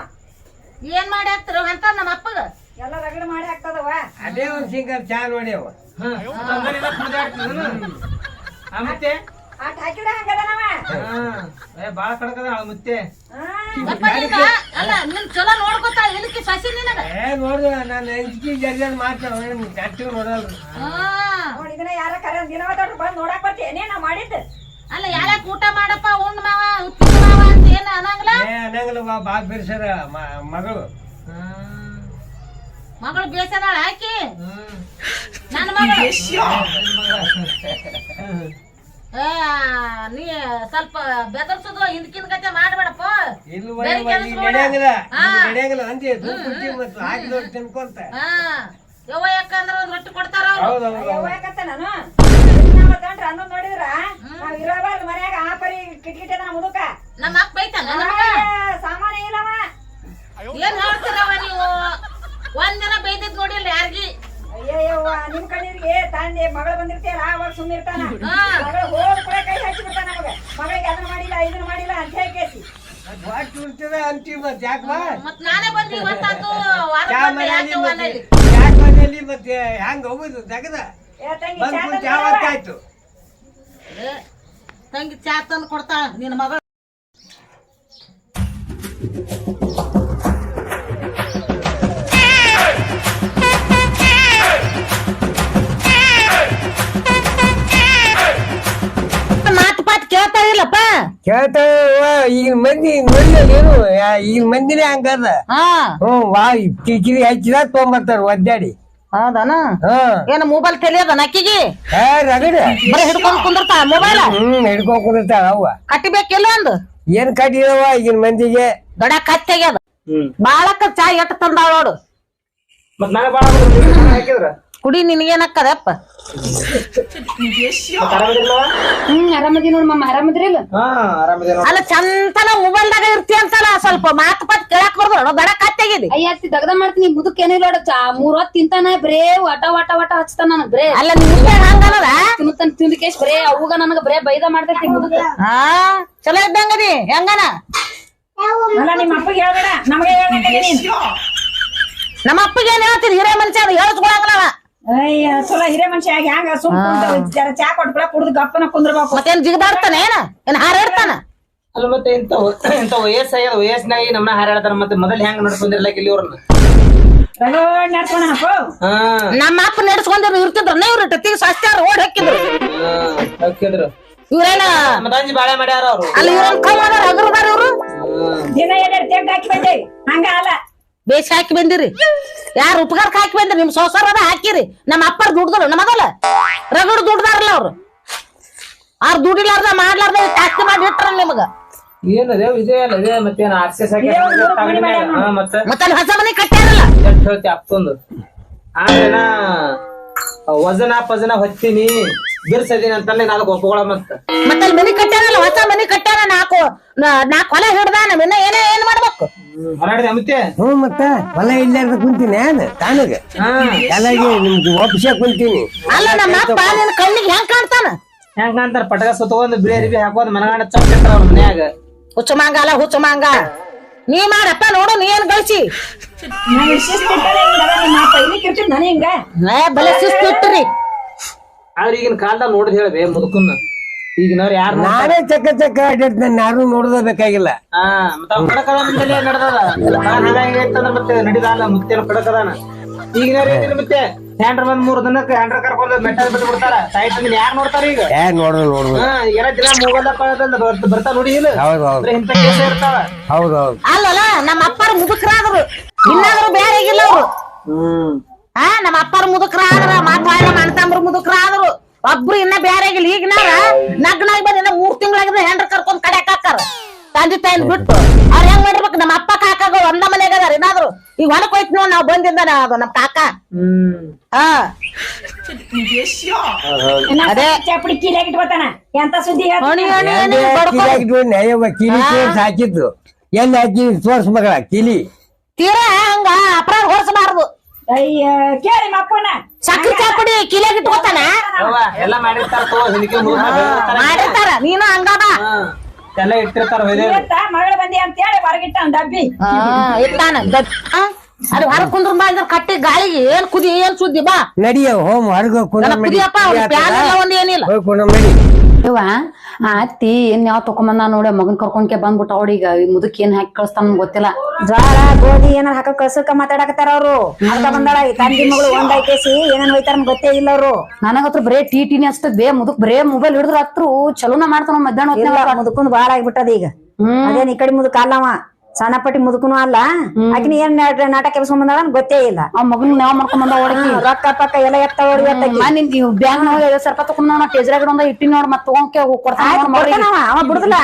ಏನ್ ಮಾಡಿ ಹಾಕ್ತಾರ ಅಂತ ನಮ್ಮ ಅಪ್ಪಗ? ಎಲ್ಲ ರಗಡ ಮಾಡಿ ಹಾಕ್ತದವ. ಅದೇ ಒಂದು ಸಿಂಗರ್ ಚಾ ನೋಡಿ ಅವ. ಮತ್ತೆ? ಆಟ ಹಾಕಿಡ ಹಂಗದನವ ಹಾ, ಏ ಬಾಳ ಕಡಕದ ಆ ಮುತ್ತೆ. ಅಲ್ಲ ನಿನ್ ಚಲೋ ನೋಡ್ಕೊತಾ ಇದಕ್ಕೆ ಸಸಿ ನಿನಗ. ಏ ನೋಡ್ದ ನಾನು ಹೆಂಚಿ ಜರ್ಜರ್ ಮಾಡ್ತಾವ ಕಟ್ಟಿ ನೋಡಲ್ಲ ಹಾ. ನೋಡಿ ಇದನ್ನ ಯಾರ ಕರೆ ದಿನ ಬಂದ್ ನೋಡಕ್ ಬರ್ತೀನಿ ನಾ ಮಾಡಿದ್ದು. ಅಲ್ಲ ಯಾರ್ಯಾಕ ಊಟ ಮಾಡಪ್ಪ ಉಂಡ್ ಮಾವ ಉತ್ತಿನ ಮಾವ ಅಂತ ಏನ ಅನ್ನಂಗಿಲ್ಲ? ಏ ಅನ್ನಂಗಿಲ್ಲ ಬಾ ಬಾ ಬಿರ್ಸರ ಮಗಳು. ಮಗಳು ಬೇಸದಾಳ ಆಕಿ? ನನ್ನ ಮಗಳು. ನೀ ಸ್ವಲ್ಪ ಬೆದರ್ಸುದು ಹಿಂದಕಿನ ಕತೆ ಮಾಡ್ಬೇಡಪ್ಪ. ನಡೆಯಂಗಿಲ್ಲ. ನಡೆಯಂಗಿಲ್ಲ ಅಂತೀವಿ ದುಡ್ಡು ಹಾಕಿ ನೋಡಿ ತಿನ್ಕೊಂತ. ಹಾ. ಯವ್ವ ಯಾಕಂದ್ರ ಒಂದ್ ರೊಟ್ಟಿ ಕೊಡ್ತಾರ ಅವ್ರು. ನೋಡಿದ್ರ? ನಾವ್ ಇರಬಾರ್ದು ಮನ್ಯಾಗ ಆ ಪರಿ ಕಿಟ್ಕಿಟ ನಾ ಮುದುಕ. ನಮ್ಮ ಅಪ್ಪ ಬೈತಾನ ನಮಗ ಸಾಮಾನ ಇಲ್ಲವ ಏನ್ ಹೇಳ್ತೀರವ ನೀವು? ಒಂದಿನ ಬೈದಿದ್ ನೋಡಿಲ್ಲ ಯಾರಿಗಿ? ಅಯ್ಯಯ್ಯವ್ವ ನಿಮ್ ಕಣ್ಣಿಗೆ ತಂದೆ ಮಗಳು ಬಂದಿರ್ತೀಯಲ್ಲ ಅವಾಗ ಸುಮ್ಮನೆ ಇರ್ತಾನ. ಮಗಳು ಹೋದ್ ಕೂಡ ಕೈ ಹಚ್ಚಿ ಬಿಡ್ತಾನ ನಮಗ. ಮಗಳಿಗೆ ಅದನ್ನ ಮಾಡಿಲ್ಲ ಇದನ್ನ ಮಾಡಿಲ್ಲ ಅಂತ ಹೇಳಿ ಕೇಸಿ ಬಾಟ್ ಉಳ್ತದ ಅಂತೀವಿ ಮತ್ತೆ ಯಾಕೆ ಮತ್ ನಾನೇ ಬಂದಿ ಇವತ್ತಾತು ವಾರ ಚಾ ಬಂದೆ ಯಾಕೆ ಮನೆಯಲ್ಲಿ ಮತ್ತೆ ಮನೆಯಲ್ಲಿ ಮತ್ತೆ ಹ್ಯಾಂಗ ಹೋಗುದು? ತೆಗದ? ಯಾವತ್ತ ಆಯ್ತು? ತಂಗಿ ಚಾ ತಂದು ಕೊಡ್ತಾಳ ನಿನ್ನ ಮಗಳು ಮಾತು ಪಾತ್ ಕೇಳ್ತಾ ಇಲ್ಲಪ್ಪ. ಕೇಳ್ತಾವ ಈಗಿನ ಮಂದಿ ಏನು ಈಗ ಈಗಿನ ಮಂದಿನೇ ಹಂಗದ? ಹಾ. ಹ್ಞೂ ವಾ ಕಿಚಿರಿ ಹಚ್ಚಿದ ತೊಗೊಂಬರ್ತಾರ ಒದ್ದಾಡಿ. ಹೌದನ? ಏನ ಮೊಬೈಲ್ ತಿಳಿಯದ ನಕ್ಕಿಗೆ ಏ ರಗಡ. ಬರೀ ಹಿಡ್ಕೊಂಡ್ ಕುಂದಿರ್ತಾ ಮೊಬೈಲ್ ಹ್ಮ್ ಹಿಡ್ಕೊಂಡ್ ಕುಂದಿರ್ತಾಳ ಅವ್ವ. ಕಟ್ಟಿಬೇಕಿಲ್ಲ ಒಂದು? ಏನ್ ಕಟ್ಟಿದವ ಈಗಿನ ಮಂದಿಗೆ? ದೊಡ್ಡ ಕತ್ತೆಗ್ಯದ ಬಾಳಕ್ಕ ಚಾ ಎಟ್ ತಂದಾಳ ನೋಡು. ಮತ್ ನಾಳೆ ಬಾಳ ಹಾಕಿದ್ರ ಕುಡಿ ನಿನಗೇನಕ್ಕದಪ್ಪ ಹ್ಮ್ ಆರಾಮದಿ ನೋಡ್ ಮಮ್ಮ ಆರಾಮದ್ರಿಲ್ಲ? ಅಲ್ಲ ಚಂತನ ಮೊಬೈಲ್ದಾಗ ಇರ್ತಿ ಅಂತಲ್ಲ ಸ್ವಲ್ಪ ಮಾತು ಪಾತ್ ಕೇಳಕ್ ಬರ್ದು ದಡ ಕತ್ತೆಗಿದೆ ಅಯ್ಯ ಅತ್ತಿ ದಗದ ಮಾಡ್ತೀನಿ ಮುದುಕ್ ಏನಿಲ್ಲ ನೋಡ ಚಾ ಮೂರ್ ಹೊತ್ ತಿಂತಾನ ಬ್ರೇ ವಟ ವಟ ವಟ ಹಚ್ತಾನ ನನಗ್ ಬರೇ. ಅಲ್ಲ ನಿಮ್ಗೆ ಹಂಗನದ ತಿನ್ನುತ್ತಾನ ತಿಂದಕೇಶ್ ಬ್ರೇ ಅವಾಗ ನನಗ ಬ್ರೇ ಬೈದ ಮಾಡ್ತೈತಿ ಮುದುಕ. ಹಾ ಚಲೋ ಇದ್ದಂಗದಿ ಹೆಂಗನ? ಅಲ್ಲ ನಿಮ್ಮ ಅಪ್ಪಗೆ ಹೇಳ್ಬೇಡ ನಮಗೆ ನಮ್ಮ ಅಪ್ಪಗೆ ಏನ್ ಹೇಳ್ತೀನಿ ಹಿರೇ ಮನುಷ್ಯ ಅದು ಹೇಳ್ಸ್ಕೊಳಂಗಲ್ಲ ಅಯ್ಯ ಚಲೋ ಹಿರೇ ಮನುಷ್ಯ ಆಗಿ ಹ್ಯಾಂಗ? ಸುಮ್ ಜರ ಚಾ ಕೊಟ್ಬಿಡ ಕುಡ್ದು ಗಪ್ಪನ ಕುಂದ್ರಬೇಕು. ಮತ್ತೇನ್ ಜಿಗದಾಡ್ತಾನ ಏನ? ಏನ್ ಹಾರಾಡ್ತಾನ? ಅಲ್ಲ ಮತ್ತೆ ಇಂತ ಇಂತ ವಯಸ್ಸ ಆಗ್ಯದ ವಯಸ್ಸಿನಾಗಿ ನಮ್ಮನ್ನ ಹಾರಾಡ್ತಾರ ಮತ್ತೆ ಮೊದಲ್ ಹೆಂಗ್ ನಡ್ಕೊಂಡಿರ್ಲಕ್ ಇಲ್ಲಿ ಅವ್ರನ್ನ ರಗಡ್ ನಡ್ಕೊಂಡನಪ್ಪ ಹಾ. ನಮ್ಮ ಅಪ್ಪ ನಡ್ಸ್ಕೊಂಡ್ರು ಇರ್ತಿದ್ರ ಇವ್ರ ಟತ್ತಿಗೆ ಸಸ್ತ್ಯಾರ ಓಡ್ ಹಾಕಿದ್ರು. ಹಾಕಿದ್ರು. ಇವ್ರೇನ? ಬಾಳೆ ಮಾಡ್ಯಾರ ಅವ್ರು. ಅಲ್ಲಿ ಇವ್ರೇನ್ ಕಮ್ಮದ ಹಗರದಾರ ಇವ್ರು? ದಿನ ಹಾಕಿ ಹಂಗ ಅಲ್ಲ ಬೇಸ್ ಹಾಕಿ ಬಂದಿರಿ. ಯಾರು ಉಪಕಾರಕ್ಕೆ ಹಾಕಿ ಬಂದ್ರಿ? ನಿಮ್ ಸೋಸರ ಅದ ಹಾಕಿರಿ. ನಮ್ಮ ಅಪ್ಪರ್ ದುಡ್ದರು ನಮಗಲ್ಲ ರಗಡ್ ದುಡ್ದಾರಲ್ಲ ಅವ್ರು. ಅವ್ರು ದುಡಿಲಾರ್ದ ಮಾಡ್ಲಾರ್ದ ಟ್ಯಾಕ್ಸಿ ಮಾಡಿ ಇಟ್ರ ನಿಮಗ. ಏನದೇ ವಿಜಯ ಅಲ್ಲ ಇದೇ ಮತ್ತೇನ ಆರ್ ಸಿ ಎಸ್ ಮತ್ತೆ ಮತ್ತೆ? ಅಲ್ಲಿ ಹೊಸ ಮನೆ ಕಟ್ಟ್ಯಾರಲ್ಲ. ಎಷ್ಟ್ ಹೇಳ್ತಿ ಅಪ್ಪಂದು. ಆಮೇಲೆ ವಜನ ಪಜನ ಹೊತ್ತೀನಿ. ಬಿರ್ಸದೀನಿ ಅಂತಲ್ಲೇ ನಾಲ್ಕು ಒಪ್ಪಗಳ ಮತ್ತ. ಮತ್ತೆ ಅಲ್ಲಿ ಮನೆ ಕಟ್ಟಾರಲ್ಲ ಹೊಸ ಮನಿ ಕಟ್ಟಾರ ನಾಲ್ಕು ನಾ- ನಾಲ್ಕು ಹೊಲ ಹಿಡ್ದಾನ ಇನ್ನ ಏನೇ ಏನ್ ಮಾಡ್ಬೇಕು? ಹೊರಾಡಿದೆ ಮತ್ತೆ ಹ್ಞೂ ಮತ್ತ ಹೊಲ ಇಲ್ಲಾರ್ದ ಕುಂತೀನಿ ಏನ್ ತಾನಗ. ಎಲ್ಲಾಗಿ ನಿಮ್ಗೆ ಒಪ್ಪಿಸ ಕುಂತೀನಿ. ಅಲ್ಲ ನಮ್ಮ ಅಪ್ಪ ನಿನ್ ಕಣ್ಣಿಗೆ ಹೆಂಗ್ ಕಾಣ್ತಾನ? ಹೆಂಗ ಅಂತಾರ ಪಟಕ ಸುತ್ತಕೊಂಡ್ ಬಿಳಿ ಅರಿಬಿ ಹಾಕೋದ್ ಮನಗಾಣ ಚಕ್ ಇರ್ತಾರ ಅವ್ರ ಮನ್ಯಾಗ. ಹುಚ್ಚು ಮಾಂಗ ಅಲ್ಲ ಹುಚ್ಚು ಮಾಂಗ. ನೀ ಮಾಡಪ್ಪ ನೋಡು ನೀ ಏನ್ ಗಳಿಸಿ? ಇಲ್ಲಿ ಬಲೆ ಶಿಸ್ತು ಇಟ್ರಿ. ಆದ್ರ ಈಗಿನ ಕಾಲದಾಗ ನೋಡಿದ್ ಹೇಳ್ಬೇ ಮುದುಕನ್ನ. ಈಗಿನವ್ರು ಯಾರು ನಾನೇ ಚಕ್ಕ ಚಕ್ಕ ಅಡ್ಡಿರ್ತೇನೆ ಯಾರು ನೋಡೋದೇ ಬೇಕಾಗಿಲ್ಲ. ಹಾ ಮತ್ತ ನಡ್ದದ? ನಡಿದಾನ ಮುತ್ತೇನ ಈಗಿನವ್ರು ಏನಿಲ್ಲ ಮತ್ತೆ ಹ್ಯಾಂಡ್ರ ಬಂದ್ ಮೂರ್ ದಿನಕ್ಕೆ ಹ್ಯಾಂಡ್ರ ಕರ್ಕೊಂಡ್ ಮೆಟ್ಟ ಬಿಟ್ಟು ಬಿಡ್ತಾರ. ತಾಯಿ ತಂದಿನ ಯಾರು ನೋಡ್ತಾರ ಈಗ? ಏ ಹಾ ಎಲ್ಲ ದಿನ ಮೂಗಲ್ಲ ಪಳದಲ್ಲ ಬರ್ತಾ ನೋಡಿ ಇಲ್ಲ ಹೌದು ಕೇಸ ಇರ್ತಾವ. ಹೌದು ಹೌದು. ಅಲ್ಲಲ್ಲ ನಮ್ಮ ಅಪ್ಪರ ಮುದುಕರಾದ್ರು. ಇನ್ನಾದ್ರೂ ಬೇರೆ ಆಗಿಲ್ಲ ಅವ್ರು. ಹ್ಮ್. ಆ ನಮ್ಮ ಅಪ್ಪರ ಮುದುಕರಾದ್ರ ಮಾತಾಡ ಅಣ್ತಂಬ್ರ ಮುದುಕರಾದ್ರು. ಒಬ್ರು ಇನ್ನ ಬೇರೆ ಆಗಿಲ್ಲ. ಈಗ ನಾರ ನಗ್ನಾಗಿ ಬಂದ ಇನ್ನ ಮೂರ್ ತಿಂಗಳಾಗಿದ್ರೆ ಹೆಂಡ್ರ ಕರ್ಕೊಂಡ್ ಕಡೆ ಹಾಕಾರ ತಂದೆ ತಾಯಿನ ಬಿಟ್ಟು. ಅವ್ರ ಹೆಂಗ್ ಮಾಡಿರ್ಬೇಕು? ನಮ್ಮ ಅಪ್ಪ ಕಾಕಾಗ ಒಂದ ಮನೆಗೆ ಅದಾರ. ಏನಾದ್ರು ಈಗ ಹೊಲಕ್ ಹೋಯ್ತು ನೋಡ್ ನಾವ್ ಬಂದಿಂದ ಅದು ನಮ್ ಕಾಕ. ಹ್ಮ್. ಹಾ ಅದೇ. ಚಾಪಡಿ ಕೀಲಾಗಿ ಇಟ್ಕೋತಾನ. ಎಂತ ಸುದ್ದಿ ಹೇಳ್ತಾನ? ಕಿಲಿ ತೋರ್ಸ್ ಹಾಕಿದ್ದು. ಎಲ್ಲಿ ಹಾಕಿ ತೋರ್ಸ್ ಮಗಳ ಕಿಲಿ. ತೀರಾ ಹಂಗ ಅಪರಾಧ ಹೊರಸಬಾರ್ದು ಅಯ್ಯ ಕೇಳಿ ನಿಮ್ಮ ಅಪ್ಪನ ಸಕ್ರಿ ಚಾಪುಡಿ ಕಿಲೆಗ್ ಇಟ್ಕೋತಾನ? ಎಲ್ಲ ಮಾಡಿರ್ತಾರ ತೋ ಹಿಂದಕ್ಕೆ ಮೂರ್ ಮಾಡಿರ್ತಾರ ನೀನು ಹಂಗದ ಹಾ, ಎಲ್ಲ ಇಟ್ಟಿರ್ತಾರ ಮಗಳ ಬಂದಿ ಅಂತ ಹೇಳಿ ಹೊರಗಿಟ್ಟ ಡಬ್ಬಿ. ಆ, ಇಟ್ಟಾನ ಅದು ಹೊರ ಕುಂದ್ರ ಬಾ ಅಂದ್ರೆ ಕಟ್ಟಿ ಗಾಳಿಗೆ ಏನ್ ಕುದಿ ಏನ್ ಸುದ್ದಿ ಬಾ. ನಡಿಯೋ ಹೋಮ್ ಹೊರಗೆ ನನ್ನ ಕುದಿಯಪ್ಪ ಅವ್ರ ಪ್ಯಾನ್ ಒಂದ್ ಏನಿಲ್ಲ. ನಡಿ ಇವ? ಆತಿ ಅತ್ತಿ ಏನ್ ಯಾವ ತಕೊಂಬಂದ ನೋಡಿ ಮಗನ್ ಕರ್ಕೊಂಡ್ಕೆ ಬಂದ್ಬಿಟ್ಟ ಅವ್ರೀಗ ಮುದುಕ್ ಮುದಕ್ ಏನ್ ಹಾಕಿ ಕಳಿಸ್ತಾನ ಗೊತ್ತಿಲ್ಲ. ಜ್ವಾಳ ಗೋಧಿ ಏನಾರ ಹಾಕ ಕಳ್ಸಕ್ಕ ಮಾತಾಡಕತ್ತಾರ ಅವ್ರು? ಅರ್ಧ ಬಂದಾಳ ಈ ತಂದಿ ಮಗಳು ಒಂದ್ ಐಕೇಸಿ ಏನೇನ್ ಹೋಯ್ತಾರ ಗೊತ್ತೇ ಇಲ್ಲ ಅವ್ರು. ನನಗತ್ರ ಬರೇ ಟಿ ಟಿನಿ ಅಷ್ಟು ಬೇ ಮುದುಕ್ ಬರೇ ಮೊಬೈಲ್ ಹಿಡಿದ್ರ ಹತ್ರು ಚಲೋನ ಮಾಡ್ತಾನ ಮಧ್ಯಾಹ್ನ ಮುದುಕೊಂಡ್. ಮುದುಕುಂದ್ ಬಾಳ ಆಗ್ಬಿಟ್ಟದ ಈಗ. ಅದೇನ್ ಈ ಕಡೆ ಮುದುಕ್ ಅಲ್ಲವ? ಸಣ್ಣ ಪಟ್ಟಿ ಮುದುಕನು ಅಲ್ಲ. ಆಕಿನ ಏನ್ ನಾಟ- ನಾಟಕ ಕೆಲಸ ಬಂದಾಳ ಅಂತ ಗೊತ್ತೇ ಇಲ್ಲ. ಆ ಮಗನ್ ನಾವ್ ಮಾಡ್ಕೊಂಡ್ ಬಂದ ಹೊಡಕಿ ರೊಕ್ಕ ಪಕ್ಕ ಎಲ್ಲ ಎತ್ತ ಎತ್ತಕಿ. ಬ್ಯಾಂಕ್ ನಾಗ ಐವತ್ ಸರ್ಪ ತಕೊಂಡ್ ನಾ ಟೇಜ್ರಾಗ ಒಂದ ಇಟ್ಟಿ ನೋಡ್ ಮತ್ ತಗೊಂಡ್ಕೆ ಕೊಡ್ತಾನ. ಅವ ಬಿಡುದಿಲ್ಲ.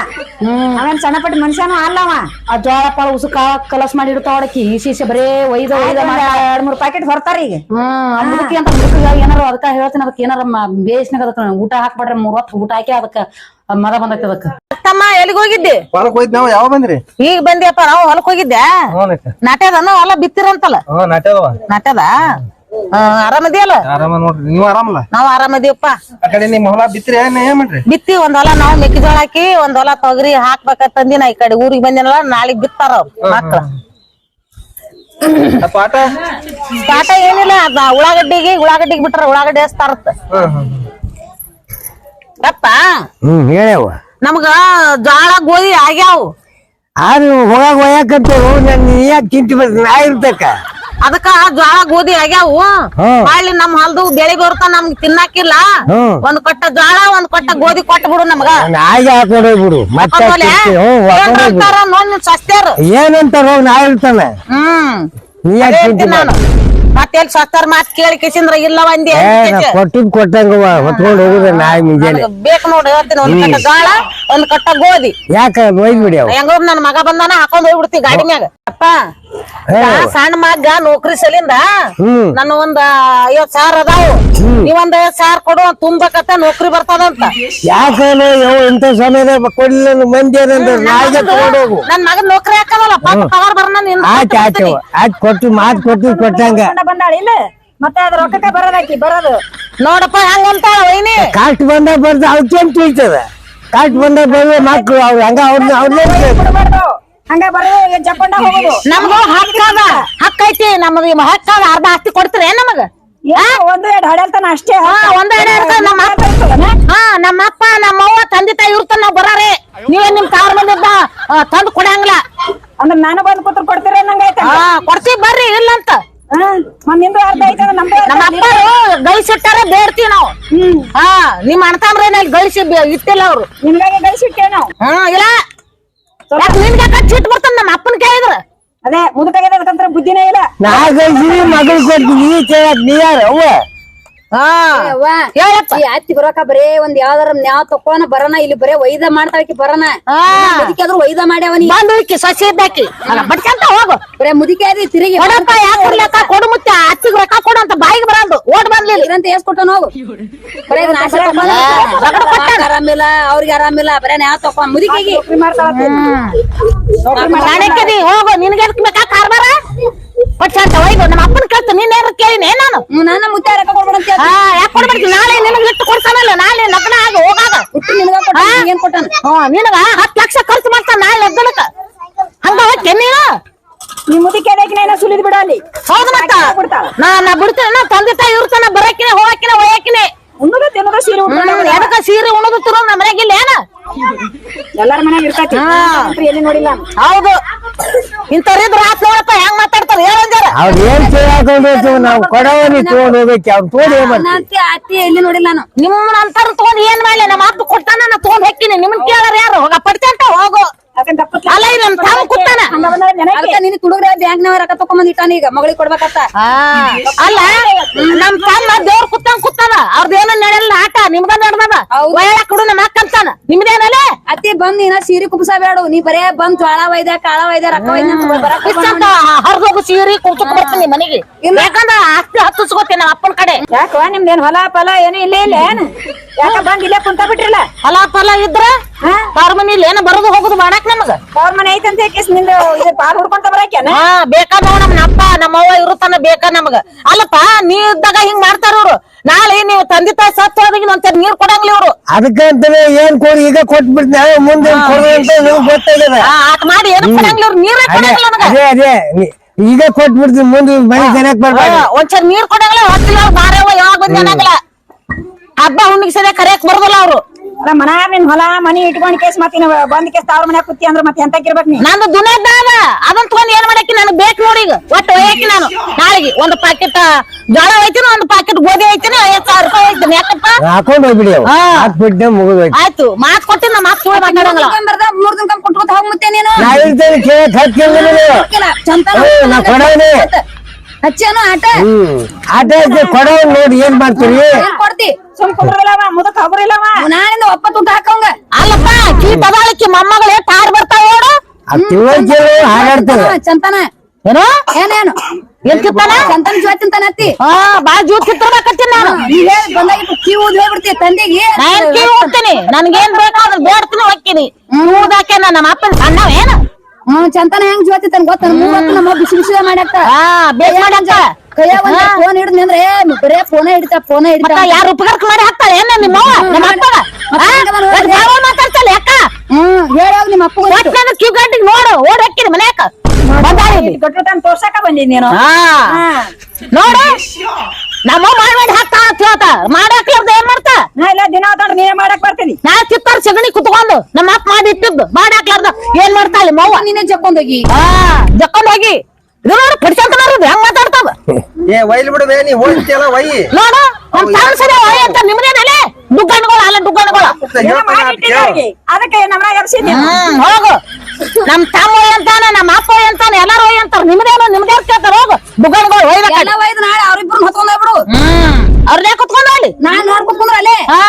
ಅವನ್ ಸಣ್ಣ ಪಟ್ಟಿ ಮನುಷ್ಯನು ಅಲ್ಲವ ಆ ಜೋಳ ಪಾಳ ಉಸುಕ ಕಲಸ್ ಮಾಡಿ ಇಡ್ತಾವ ಹೊಡಕಿ ಇಸಿ ಬರೇ ಒಯ್ದ ಒಯ್ದ ಎರಡ್ ಮೂರ್ ಪ್ಯಾಕೆಟ್ ಹೊರ್ತಾರ ಈಗ. ಮುದುಕಿ ಅಂತ ಮುದುಕ ಏನಾರ ಅದಕ್ಕ ಹೇಳ್ತೀನಿ ಅದಕ್ಕೆ ಏನಾರ ಬೇಸ್ನಾಗ ಅದಕ್ಕ ಊಟ ಹಾಕ್ಬಿಡ್ರಿ ಮೂರ್ ಹೊತ್ತು ಊಟ ಹಾಕಿ ಅದಕ್ಕ ಅದ್ ಮದ ಬಂದೈತಿ ಅದಕ್ಕ. ತಮ್ಮ ಎಲ್ಲಿಗೆ ಹೋಗಿದ್ದೆ? ಹೊಲಕ್ ಹೋಯ್ತು ನಾವು ಯಾವ ಬಂದ್ರಿ? ಈಗ ಬಂದಿಯಪ್ಪ ನಾವು ಹೊಲಕ್ ಹೋಗಿದ್ದೆ. ನಾಟ್ಯದನ ಹೊಲ ಬಿತ್ತಿರಂತಲ್ಲ? ಹಾ ನಾಟ್ಯದವ. ನಾಟ್ಯದ? ಆ, ಆರಾಮದಿಯಲ್ಲ? ಆರಾಮ ನೋಡ್ರಿ ನೀವು ಆರಾಮಲ್ಲ? ನಾವು ಆರಾಮದಿವಪ್ಪ. ಆ ಕಡೆ ನಿಮ್ ಹೊಲ ಬಿತ್ರಿ ಏನ್ ಏನ್ ಮಾಡ್ರಿ? ಬಿತ್ತಿ ಒಂದ್ ಹೊಲ ನಾವು ಮೆಕ್ಕೆಜೋಳ ಹಾಕಿ ಒಂದ್ ಹೊಲ ತೊಗರಿ ಹಾಕ್ಬೇಕಂತ ತಂದಿನ ಈ ಕಡೆ. ಊರಿಗೆ ಬಂದಿನಲ್ಲ ನಾಳೆಗ್ ಬಿತ್ತಾರ ಮಕ್ಳ. ಆ ಪಾಠ? ಏನಿಲ್ಲ ಅದ ಉಳ್ಳಾಗಡ್ಡಿಗೆ ಉಳ್ಳಾಗಡ್ಡಿಗೆ ಬಿಟ್ರ ಉಳ್ಳಾಗಡ್ಡಿ ಹಚ್ತಾರತ್ತ ಹ್ಮ್ ಹ್ಮ್. ಹೇಳ್ಯವ ನಮ್ಗ ಜೋಳ ಗೋಧಿ ಆಗ್ಯಾವ. ಆದ್ರೆ ಹೋಗಾಗ ಒಯ್ಯಾಕಂತೇವು ನನ್ ಯಾಕೆ ಚಿಂತೆ ಬರ್ತೀನಿ ನಾ ಇರ್ತಕ್ಕ ಅದಕ್ಕ ಜೋಳ ಗೋಧಿ ಆಗ್ಯಾವು. ಹ್ಮ್. ಹೊಳ್ಳಿ ನಮ್ ಹೊಲ್ದು ಬೆಳಿ ಬರ್ತಾ ನಮ್ಗ್ ತಿನ್ನಾಕಿಲ್ಲ. ಹ್ಮ್. ಒಂದ್ ಕೊಟ್ಟ ಜ್ವಾಳ ಒಂದ್ ಕೊಟ್ಟ ಗೋಧಿ ಕೊಟ್ಟ ಬಿಡು ನಮ್ಗ ನಾಯಿಗೆ ಹಾಕೊಂಡೋಗಿ ಬಿಡು ಮತ್ತೆ ಸಸ್ತ್ಯಾರು ಏನಂತಾರ ಹೋಗಿ ನಾ ಇರ್ತಾನೆ ಹ್ಮ್. ನೀ ಯಾಕೆ ಚಿಂತೆ ನಾನು. ಮತ್ತೆ ಸತ್ತಾರ ಮಾತ್ ಕೇಳಿ ಕಿಸಿಂದ್ರ ಇಲ್ಲ ಒಂದಿ ಕೊಟ್ಟಿದ್ ಕೊಟ್ಟಂಗ ಹೊತ್ಕೊಂಡು ಹೋಗುದ ನಾಯಿ ಮುಂಜಾನೆ. ಬೇಕು ನೋಡಿ ಹೇಳ್ತೀನಿ ಒಂದ್ ಕಟ್ಟ ಗಾಳ ಒಂದ್ ಕಟ್ಟ ಗೋಧಿ. ಯಾಕ ಒಯ್ದ್ ಬಿಡಿ ಹೆಂಗೋ ನನ್ ಮಗ ಬಂದಾನ ಹಾಕೊಂಡ್ ಹೋಗ್ಬಿಡ್ತಿ ಗಾಡಿ ಮ್ಯಾಗ. ಅಪ್ಪ ಸಣ್ಣ ಮಗ್ಗ ನೌಕರಿ ಸಲಿಂದ. ನನ್ನ ಒಂದ್ ಐವತ್ ಸಾವಿರ ಅದಾವು. ನೀವ್ ಒಂದ್ ಐವತ್ ಸಾವಿರ ಕೊಡು ತುಂಬಕತ್ತ ನೌಕರಿ ಬರ್ತದಂತ. ಯಾಕೇನು ಯಾವ ಇಂತ ಕೊಡ್ಲಿಲ್ಲ ಮಂದಿ ನಾಯಿಗೆ ತಗೊಂಡೋಗು ನನ್ ಮಗನ್ ನೌಕರಿ ಹಾಕದಲ್ಲ ಪಗಾರ್ ಬರ್ನ ನಿನ್ ಆಯ್ತು ಆಯ್ತು ಆಯ್ತು ಕೊಟ್ಟು ಮಾತು ಕೊಟ್ಟು ಕೊಟ್ಟಂಗ. ಬಂದಾಳ ಇಲ್ಲ. ಮತ್ತೆ ಅದ್ರ ರೊಕ್ಕಕ್ಕೆ ಬರೋದಾಕಿ ಬರೋದು. ನೋಡಪ್ಪ ಹಂಗಂತ ವೈನಿ? ಕಾಸ್ಟ್ ಬಂದಾಗ ಬರ್ದು ಅವ್ಕೇನ್ ತಿಳಿತದ ಕಾಸ್ಟ್ ಬಂದ ಬಂದ್ರೆ ಮಕ್ಳು ಅವ್ರು ಹಂಗ ಅವ್ರನ್ನ ಹಂಗ ಬರೋದು ಜಪ್ಕೊಂಡ ಹೋಗೋದು? ನಮ್ದು ಹಕ್ಕ ಅದ ಹಕ್ಕ ಐತಿ. ನಮ್ದು ಈ ಹಕ್ಕ ಅದ ಅರ್ಧ ಆಸ್ತಿ ಕೊಡ್ತೀರಿ ನಮಗ? ಏನೋ ಒಂದು ಎರಡು ಹಡಲ್ತಾನ ಅಷ್ಟೇ. ಹಾ ಒಂದ್ ಎಡೆ ನಮ್ಮ ಅಪ್ಪ. ಹಾ ನಮ್ಮ ಅಪ್ಪ ನಮ್ಮ ಅವ್ವ ತಂದೆ ತಾಯಿ ಇರ್ತಾನ ನಾವ್ ಬರಾರೆ. ನೀವೇ ನಿಮ್ ಕಾರ್ ಬಂದಿದ್ದ ತಂದು ಕೊಡಂಗಿಲ್ಲ. ಅಂದ್ರೆ ನಾನು ಬಂದ್ ಕೂತ್ರ ಕೊಡ್ತೀರ ನಂಗೈತೆ ಹಾ ಕೊಡ್ತೀವಿ ಬರ್ರಿ ಇಲ್ಲ ಅಂತ. ನಿಂದು ಅರ್ಧ ಐತೆ ನಮ್ದು ನಮ್ಮ. ಅಪ್ಪರು ಗಳಿಸಿಟ್ಟಾರ ಬೇಡ್ತೀವಿ ನಾವು. ಹಾ ನಿಮ್ ಅಣ್ತಾಮ್ರೇನ ಗಳಿಸಿ ಇಟ್ಟಿಲ್ಲ ಅವ್ರು. ನಿಮ್ಗಾಗಿ ಗಳಿಸಿಟ್ಟೆ ನಾವು. ಹಾ ಇಲ್ಲ. ನಿನ್ಗೆ ಚಿಟ್ ಬರ್ತಾನ ನಮ್ಮ ಅಪ್ಪನ ಕೇಳಿದ್ರ? ಅದೇ ಮುದುಕಾಗ್ಯದಕ್ಕಂತ್ರ ಬುದ್ಧಿನೇ ಇಲ್ಲ. ನಾ ಕಳ್ಸಿನಿ ಮಗಳು ಕೊಡ್ತೀನಿ ಕೇಳಕ್ ನೀ ಯಾರು ಅವ್ವ? ಅತ್ತಿ ಬರಕ ಬರೇ ಒಂದ್ ಯಾವ್ದಾರ ನ್ಯಾವ್ ತಕೋನ ಬರನ ಇಲ್ಲಿ ಬರೇ ವೈದ ಮಾಡ್ತಾಳಕಿ ಬರನ. ಹಾ. ಅದ್ರ ವೈದ ಮಾಡ್ಯಾವ ನೀ. ಸಸಿ ಇದ್ದಾಕಿ ಬಡ್ಕಂತ ಹೋಗು. ಬರೇ ಮುದಿಕೆ ಅದಿ ತಿರುಗಿ ಕೊಡಪ್ಪ ಯಾಕೆ ಕೊಡ್ಲಕ್ಕ? ಕೊಡು ಮುತ್ತ ಅತ್ತಿಗೆ ರೊಕ್ಕ ಕೊಡು ಅಂತ ಬಾಯಿಗೆ ಬರಲ್ದು ಓಟ್ ಬರ್ಲಿಲ್ಲ ಇದಂತ ಏಸ್ ಕೊಟ್ಟನ ಹೋಗು. ಬರೇ ಆರಾಮಿಲ್ಲ ಅವ್ರಿಗೆ ಆರಾಮಿಲ್ಲ. ಬರೇ ನ್ಯಾವ್ ತಕೊಂಡ್ ಮುದುಕಿಗೆ. ಹೋಗು. ನಿನ್ಗೆ ಎದಕ್ ಬೇಕಾ ಕಾರ್ಬಾರ ಪಟ್ಟ ಅಂತ ಒಯ್ದು ನಮ್ಮ ಅಪ್ಪನ ಕೇಳ್ತು ನೀನ್ ಏನಾರ ಕೇಳಿನೇ ನಾನು ನನ್ನ ಮುತ್ತೆ ರೊಕ್ಕ ಕೊಡ್ಬೇಡ ಅಂತ ಹಾ ಯಾಕೆ ಕೊಡ್ಬೇಕು ನಾಳೆ ನಿನಗೆ ಇಟ್ಟು ಕೊಡ್ತಾನಲ್ಲ ನಾಳೆ ಲಗ್ನ ಆಗ ಹೋಗಾಗ. ಹುಟ್ಟಿ ನಿನಗ ಕೊಟ್ಟ ಏನ್ ಕೊಟ್ಟನ? ಹ್ಮ್ ನಿನಗ ಹತ್ತು ಲಕ್ಷ ಖರ್ಚು ಮಾಡ್ತಾನ ನಾಳೆ ಲಗ್ನಕ್ಕ. ಹಂಗ ಹೋಗ್ಕೆ ನೀನು? ನೀ ಮುದುಕಿ ಅದಕ್ಕೆ ಏನ ಸುಲಿದ್ ಬಿಡ ಅಲ್ಲಿ. ಹೌದು ಮತ್ತ. ಬಿಡ್ತಾಳ. ನಾ ನಾ ಬಿಡ್ತೇನೆ ನಾ ತಂದೆ ತಾಯಿ ಇರ್ತಾನ ಬರಕಿನ ಹೋಗಕಿನ ಒಯ್ಯಕಿನೇ. ಉಣ್ಣದ ತಿನ್ನದ ಸೀರೆ ಉಟ್ಕೊಂಡ್ ಎದಕ್ಕ ಸೀರೆ ಉಣದು ತಿರು ನಮ್ಮ ಏನ ಎಲ್ಲಾರ ಮನ್ಯಾಗ ಇರ್ತೈತಿ. ಹಾ. ಅಂತೂ ಎಲ್ಲಿ ನೋಡಿಲ್ಲ. ನಾನು. ಹೌದು. ಇಂಥವ್ರಿದ್ರ ಆತ್ ನೋಡಪ್ಪ ಹೆಂಗ್ ಮಾತಾಡ್ತಾರ? ಹೇಳಂಜಾರ ಅವ್ರ ಏನ್ ಕೇಳಾಕೊಂಡು ನಾವು ಕೊಡವನಿ ತಗೊಂಡ್ ಹೋಗ್ಬೇಕು ಅವ್ರು ತಗೊಂಡ್ ಏನ್ ಮಾಡ್ತೀವಿ ಅತ್ತಿ ಅತ್ತಿ ಎಲ್ಲಿ ನೋಡಿಲ್ಲ ನಾನು. ನಿಮ್ಮನ್ನ ಅಂತಾರ ತಗೊಂಡ್ ಏನ್ ಮಾಡ್ಲಿ ನಮ್ಮ ಅಪ್ಪ ಕೊಡ್ತಾನ ನಾ ತಗೊಂಡ್ ಹೋಗ್ತೀನಿ. ನಿಮ್ಮನ್ ಕೇಳಾರ ಯಾರು? ಹೋಗ ಪಡ್ತಂತ ಹೋಗು. ಅಲ್ಲ ನಮ್ ಕೂತಾನ. ಅದಕ್ಕ ನಿನ್ ಬ್ಯಾಂಕ್ ನಾವ ರೊಕ್ಕ ಇಟ್ಟಾನ ಈಗ ಮಗಳಿಗೆ ಅಲ್ಲ ನಮ್ ತಮ್ಮ ದೇವ್ರ ಕುತ್ತಂಗ್ ಕುತ್ತಾನ ನಡೆಯಲ್ಲ ಆಟ ನಿಮ್ದ ನಡ್ದದ ಹೌದು. ಕುಡು ನಮ್ಮ ನಿಮ್ದೇನಲ್ಲ ಅತ್ತಿ ಬಂದ್ ನೀನ ಸೀರೆ ಕುಬ್ಸ ಬೇಡ ನೀ ಬರೇ ಬಂದ್ ಜ್ವಾಳ ಒಯ್ದ ಕಾಳ ಒಯ್ದ ರೊಕ್ಕ ಒಯ್ದ ಹರಿದೋಗು ಸೀರೆ ಬರ್ತೀನಿ ಮನೆಗೆ. ಯಾಕಂದ್ರ ಆಸ್ತಿ ಹತ್ತಿಸ್ಕೋತೀನಿ ನಮ್ಮ ಅಪ್ಪನ ಕಡೆ. ಯಾಕವ ನಿಮ್ದೇನ್ ಹೊಲ ಫಲ ಏನು ಇಲ್ಲೇ ಇಲ್ಲ ಯಾಕ ಬಂದ್ ಇಲ್ಲೇ ಕುಂತ ಬಿಟ್ರಿಲ್ಲ? ಫಲ ಫಲ ಇದ್ರ? ಏನು ಬರೋದು ಹೋಗುದು ಮಾಡಾಕ್ ನಮಗ? ಮನಿ ಐತಂತ ಕೇಸ್ನಿಂದ ಇದು ಪಾಲ್ ಹುಡ್ಕೊಂತ ಬರಾಕ್ಯಾನ? ಹಾ ಬೇಕಾ ನೋಡ್ ನಮ್ಮ ಅಪ್ಪ ನಮ್ಮ ಅವ್ವ ಇರುತ್ತಾನ ಬೇಕಾ ನಮಗ? ಅಲ್ಲಪ್ಪ ನೀ ಇದ್ದಾಗ ಹಿಂಗ್ ಮಾಡ್ತಾರ ಅವ್ರು. ನಾಳೆ ನೀವು ತಂದೆ ತಾಯಿ ಸತ್ತು ಹೋದಾಗ ನೀರ್ ಕೊಡಂಗಿಲ್ಲ ಇವ್ರು. ಅದಕ್ಕಂತಾನೆ ಏನ್ ಕೊಡಿ ಈಗ ಕೊಟ್ಬಿಡ್ತೀನಿ. ಮುಂದೆ ಕೊಡು ಅಂತ ನಿಮ್ಗೆ ಗೊತ್ತಾಗ್ಯದ. ಆ, ಆಟ್ ಮಾಡಿ ಏನು ಕೊಡಂಗಿಲ್ಲ ಇವ್ರು ನೀರೇ ಕೊಡಂಗಿಲ್ಲ ನನಗ. ಅದೇ ಅದೇ. ನೀ- ಈಗ ಕೊಟ್ಬಿಡ್ತೀನಿ. ಮುಂದೆ ಮನೆ ನೀರ್ ಕೊಡಂಗಿಲ್ಲ ಹೊತ್ತಿಲ್ಲ ಬಾರ ಯಾವಾಗ ಬಂದ್ ಅನ್ನಂಗಿಲ್ಲ. ಹಬ್ಬ ಹುಣ್ಣಿಗೆ ಸರಿಯಾಗಿ ಕರೆಯಕ್ ಬರೋದಿಲ್ಲ ಅವ್ರು. ಅಲ್ಲ ಮನ ನಿನ್ ಹೊಲ ಮನಿ ಇಟ್ಕೊಂಡ್ ಕೇಸ್ ಮತ್ತಿನ ಬಂದ್ ಕೇಸ್ ಅವ್ರ ಮನ್ಯಾಗ ಕುತ್ತಿ ಅಂದ್ರ ಮತ್ತೆ ಎಂತಕ್ಕಿರ್ಬೇಕ್ ನೀ? ನಂದು ದುನಿಯಾದ ಅದನ್ ತಗೊಂಡ್ ಏನ್ ಮಾಡಕ್ಕೆ ನನಗೆ ಬೇಕು ನೋಡಿ ಈಗ. ಒಟ್ಟು ಒಯ್ಯಾಕಿ ನಾನು. ನಾಳೆಗೆ ಒಂದು ಪ್ಯಾಕೆಟ್ ಜೋಳ ಒಯ್ತೀನಿ ಒಂದು ಪ್ಯಾಕೆಟ್ ಗೋಧಿ ಒಯ್ತೀನಿ ಐವತ್ತು ಸಾವಿರ ರೂಪಾಯಿ ಒಯ್ತೀನಿ. ಯಾಕಪ್ಪ? ಹಾಕೊಂಡ್ ಹೋಗ್ಬಿಡಿ ಅವು ಹಾ. ಹಾಕ್ಬಿಟ್ಟೆ ಮುಗಿದೋಯ್ತು. ಆಯ್ತು. ಮಾತ್ ಕೊಟ್ಟಿ ನಾ ಮಾತು ಸುಳ್ಳು ಮಾತಾಡಂಗಿಲ್ಲ. ಬರ್ದ ಮೂರ್ ದಿನ ಕೊಟ್ಟು ಹೋಗ್ ಮತ್ತೆ ನೀನು? ನಾ ಇರ್ತೇನೆ ನೀನು. ಚಂತನ. ಹಚ್ಚೇನು ಆಟ? ಆಟ ಐತೆ ನೋಡಿ ಏನ್ ಮಾಡ್ತೀರಿ? ಏನ್ ಕೊಡ್ತಿ? ಸುಮ್ ಕುಂದ್ರಲ್ಲವ ಮುದಕ್ ಹಗುರಿಲ್ಲವ ನಾನಿಂದ ಒಪ್ಪ ಊಟ ಹಾಕಂಗ. ಅಲ್ಲಪ್ಪ ಕೀ ಪದಾಳಕ್ಕಿ ಮೊಮ್ಮಗಳೇ ತಾರ್ ಬರ್ತಾವ ನೋಡು. ಆ ತಿಳುವಳಿಕೆ ಹಾಗಾಡ್ತದೆ ಚಂತನ. ಏನು? ಏನೇನು? ಏನ್ ಕಿತ್ತಾನ? ಚಂತನ ಜೀವ ತಿಂತಾನ ಅತ್ತಿ. ಹಾ ಬಾಳ ಜೂ ಕಿತ್ತಿರ್ಬೇಕತ್ತೀನಿ ನಾನು. ಬಂದಾಗಿತ್ತು ಕೀ ಊದ್ ಹೇಳ್ಬಿಡ್ತಿ ತಂದೆಗೆ. ನಾನು ಕೀ ಹೋಗ್ತೀನಿ ನನ್ಗೇನ್ ಬೇಕಾದ್ರೆ ಬೇಡ್ತೀನಿ ಹೋಗ್ತೀನಿ. ಊದಾಕೆ ನಮ್ಮ ಅಪ್ಪನ ಸಣ್ಣವ ಹ್ಮ್ ಚಂತನ ಹೆಂಗ್ ಜೋತಿ ತನ್ ಗೊತ್ತ ಮೂವತ್ತು ನಮ್ಮ ಬಿಸಿ ಬಿಸಿ ಹಾ ಬೇಕ್ ಮಾಡಂತ ಕೈಯಾಗ ಒಂದ್ ಫೋನ್ ಹಿಡಿದ್ನಿ ಅಂದ್ರೆ ಬರೇ ಫೋನ್ ಹಿಡಿತಾ ಫೋನ್ ಹಿಡಿತಾ ಮತ್ತ ಯಾರು ಉಪಕಾರ ಮಾಡಿ ಹಾಕ್ತಾಳೆ? ಏನ ನಿಮ್ಮ ನಮ್ಮ ಮಾತಾಡ್ತಾಳೆ ಅಕ್ಕ? ಹ್ಮ್ ಹೇಳೋಗ್ ನಿಮ್ಮ ಅಪ್ಪ ನನ್ನ ಕ್ಯೂ ಗಂಟಿಗೆ ನೋಡು ಓಡ್ ಹಾಕಿರಿ ಮನ್ಯಾಕ ಬಂದಾಳಿ ಇಲ್ಲಿ. ದೊಡ್ಡ ತೋರ್ಸಕ ಬಂದಿದ್ ನೀನು. ಹಾ. ನೋಡು. ನಮ್ಮ ಮಾಡಿ ಮಾಡಿ ಹಾಕ್ತಾ ಅಂತ ಹೇಳ್ತಾ. ಮಾಡಾಕ್ಲಾರ್ದ ಏನ್ ಮಾಡ್ತಾ? ನಾ ಇಲ್ಲ ದಿನ ಆದ್ರೆ ನೀನೇ ಮಾಡಕ್ ಬರ್ತೀನಿ. ನಾ ಚಿತ್ತಾರ ಸಗಣಿ ಕುತ್ಕೊಂಡು ನಮ್ಮ ಅಪ್ಪ ಮಾಡಿ ಇಟ್ಟಿದ್ದು. ಮಾಡಾಕ್ಲಾರ್ದ ಏನ್ ಮಾಡ್ತಾಳೆ ಮವ್ವ ನೀನೇ ಜಕ್ಕೊಂಡೋಗಿ ಹಾ ಜಕ್ಕೊಂಡ್ ಹೋಗಿ. ಇದು ನೋಡು ಹೆಂಗ್ ಮಾತಾಡ್ತಾವ? ಏ ಒಯ್ಲಿ ಬಿಡಬೇ ನೀ ಹೋಗ್ತಿಯಲ್ಲ ಒಯ್ಯಿ ನೋಡು ನಮ್ ತಾನು ಸರಿ ಹೋಯ್ ಅಂತ ನಿಮ್ದೇನಲೆ ಅಲ್ಲ ಅವ್ರಿಗೆ. ಅದಕ್ಕೆ ಎಬ್ಸಿದ್ನಿ ಹ್ಮ್ ಹೋಗು. ನಮ್ ತಮ್ಮ ಒಯ್ ಅಂತಾನ ನಮ್ಮ ಅಪ್ಪ ಒಯ್ ಅಂತಾನ ಎಲ್ಲಾರು ಒಯ್ ಅಂತಾರ ನಿಮ್ದೇನು ನಿಮ್ದೇ ಕೇಳ್ತಾರ? ಹೋಗು. ದುಗ್ಗಣ್ಗಳು ಒಯ್ಬೇಕ ಎಲ್ಲ ಒಯ್ದು ನಾಳೆ ಅವ್ರಿಬ್ರು ಹೊತ್ಕೊಂಡ್ ಹೋಗ್ಬಿಡು. ಹ್ಮ್ ಅವ್ರನ್ನೇ ಕುತ್ಕೊಂಡ್ ಹೋಗ್ಲಿ? ನಾನ್ ನೋಡ್ಕೊಂಡ್ ಕುಂದ್ರ ಅಲ್ಲೇ. ಹಾ.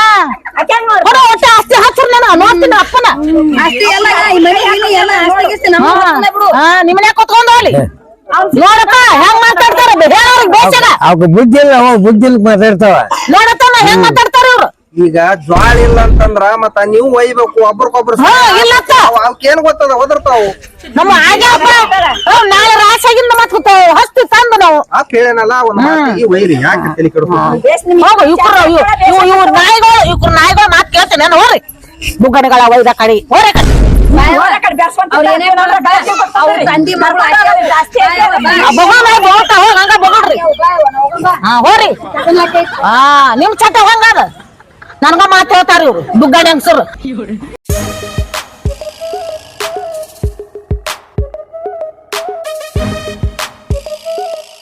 ಕೊಡು ಒಟ್ಟ ಆಸ್ತಿ ಹಚ್ಚ್ರಿ ನಾನು. ನೋಡ್ತೀನಿ ಅಪ್ಪನ. ಹಾ. ನಿಮ್ಮನೆ ಕುತ್ಕೊಂಡ್ ಹೋಗ್ಲಿ? ನೋಡಪ್ಪ ಹೆಂಗ್ ಮಾತಾಡ್ತಾರ ಬೇಸರ. ಅವ್ಕ ಬುದ್ಧಿ ಇಲ್ಲ ಅವ ಬುದ್ಧಿ ಇಲ್ಲ ಮಾತಾಡ್ತಾವ. ನೋಡಪ್ಪ ಹೆಂಗ್ ಮಾತಾಡ್ತಾರ ಇವ್ರು ಈಗ ಜ್ವಾಳ ಇಲ್ಲ ಅಂತಂದ್ರ ಮತ್ತ ನೀವು ಒಯ್ಬೇಕು ಒಬ್ರಿಗೊಬ್ರು ಹಾ. ಅವಕ್ಕೇನ್ ಗೊತ್ತದ ಒದರ್ತಾವು. ನಮ್ಮ ಆಗ್ಯಾಪ್ಪ ಅವ್ ನಾಳೆ ರಾಸಾಗಿಂದ ಮತ್ ಹಸ್ತಿ ತಂದು ನಾವು. ಆ ಕೇಳೇನಲ್ಲ ಒಂದ್ ಮಾತಿಗೆ ಒಯ್ರಿ ಯಾಕೆ ತಲೆ ಕೆಡ್ಸ್ಕೊಂಡು? ಹೋಗು ಇವ್ರು ಇವ್ ಇವ್ರ ನಾಯಿಗಳು ಇವ್ರ ನಾಯಿಗಳು ಮಾತ್ ಕೇಳ್ತೇನೆ ನಾನು ಒಯ್ದ ಕಡಿ. ಹೋರಿ ಕಡಿ. ನಾಯಿ ಬೋಳ್ತಾ ಹೋಗ್ ಬೊಗಳ್ರಿ. ಹಾ ಹೋರಿ ಹಾ ನಿಮ್ ಚಟ ಹಂಗದ ನನ್ಗ ಮಾತ ಹೇಳ್ತಾರ ಇವ್ರು ಬುಗ್ಗಣಿ ಹಂಗಸರು.